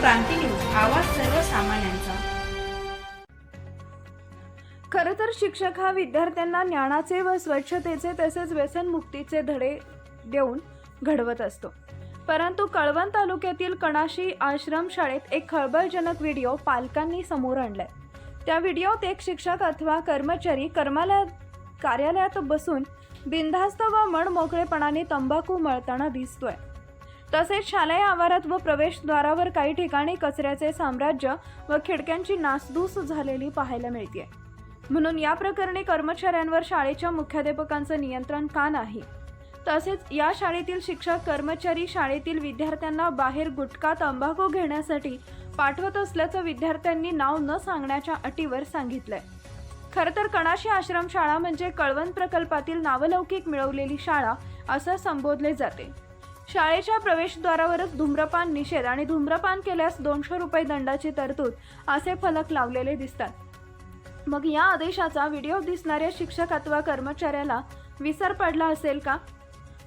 क्रांती news आवाज सर्वसामान्यांचा. खरं तर शिक्षक हा विद्यार्थ्यांना ज्ञानाचे व स्वच्छतेचे तसेच व्यसनमुक्तीचे धडे देऊन घडवत असतो. परंतु कळवण तालुक्यातील कणाशी आश्रम शाळेत एक खळबळजनक व्हिडिओ पालकांनी समोर आणलाय. त्या व्हिडिओत एक शिक्षक अथवा कर्मचारी कर्मालयात कार्यालयात बसून बिनधास्त व मनमोकळेपणाने तंबाखू मळताना दिसतोय. तसेच शालेय आवारात व प्रवेशद्वारावर काही ठिकाणी कचऱ्याचे साम्राज्य व खिडक्यांची नासधूस झालेली पाहायला मिळते म्हणून या प्रकरणी कर्मचाऱ्यांवर शाळेच्या मुख्याध्यापकांचं नियंत्रण का नाही? तसेच या शाळेतील शिक्षक कर्मचारी शाळेतील विद्यार्थ्यांना बाहेर गुटखा तंबाखू घेण्यासाठी पाठवत असल्याचं विद्यार्थ्यांनी नाव न सांगण्याच्या अटीवर सांगितलंय. खरं तर कणाशी आश्रम शाळा म्हणजे कळवण प्रकल्पातील नावलौकिक मिळवलेली शाळा असं संबोधले जाते. शाळेच्या प्रवेशद्वारावरच धूम्रपान निषेध आणि धूम्रपान केल्यास दोनशे रुपये दंडाची तरतूद असे फलक लावलेले दिसतात. मग या आदेशाचा व्हिडिओ दिसणाऱ्या शिक्षक अथवा कर्मचाऱ्याला विसर पडला असेल का?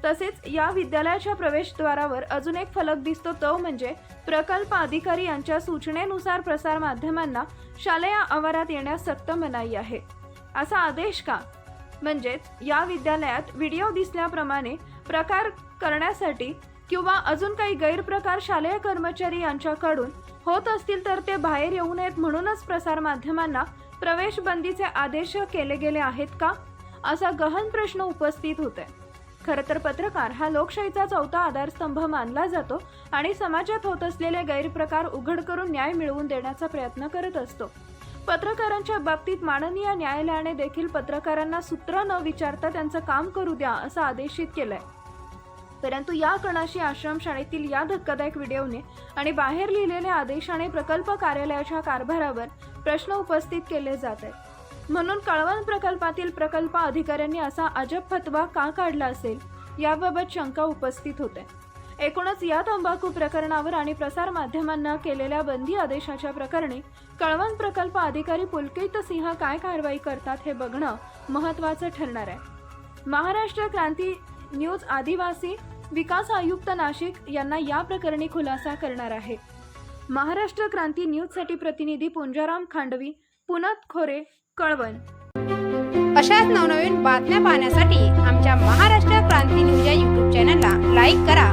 तसेच या विद्यालयाच्या प्रवेशद्वारावर अजून एक फलक दिसतो तो म्हणजे प्रकल्प अधिकारी यांच्या सूचनेनुसार प्रसार माध्यमांना शालेय आवारात येण्यास सक्त मनाई आहे. असा आदेश का? म्हणजेच या विद्यालयात व्हिडिओ दिसल्याप्रमाणे प्रकार करण्यासाठी किंवा अजून काही गैरप्रकार शालेय कर्मचारी यांच्याकडून होत असतील तर ते बाहेर येऊ नयेत म्हणूनच प्रसारमाध्यमांना प्रवेश बंदीचे आदेश केले गेले आहेत का? असा गहन प्रश्न उपस्थित होते खरं तर पत्रकार हा लोकशाहीचा चौथा आधारस्तंभ मानला जातो आणि समाजात होत असलेले गैरप्रकार उघड करून न्याय मिळवून देण्याचा प्रयत्न करत असतो. पत्रकारांच्या बाबतीत माननीय न्यायालयाने देखील पत्रकारांना सूत्र न विचारता त्यांचं काम करू द्या असं आदेशित केलंय. परंतु या कणाशी आश्रम शाळेतील या धक्कादायक व्हिडिओने आणि बाहेर लिहिलेल्या आदेशाने प्रकल्प कार्यालयाच्या कारभारावर प्रश्न उपस्थित केले जात आहेत. म्हणून कळवण प्रकल्पातील प्रकल्प अधिकाऱ्यांनी असा अजब फतवा का काढला असेल? याबाबत शंका उपस्थित होते एकूणच या तंबाखू प्रकरणावर आणि प्रसार माध्यमांना केलेल्या बंदी आदेशाच्या प्रकरणी कळवण प्रकल्प अधिकारी पुलकित सिंह काय कारवाई करतात हे बघणं महत्वाचं ठरणार आहे. महाराष्ट्र क्रांती न्यूज आदिवासी विकास आयुक्त नाशिक यांना या प्रकरणी खुलासा करणार आहे. महाराष्ट्र क्रांती न्यूजसाठी प्रतिनिधी पुंजाराम खांडवी पुनत खोरे कळवण. अशाच नवनवीन बातम्या पाहण्यासाठी आमच्या महाराष्ट्र क्रांती न्यूज या यूट्यूब चॅनलला लाईक करा.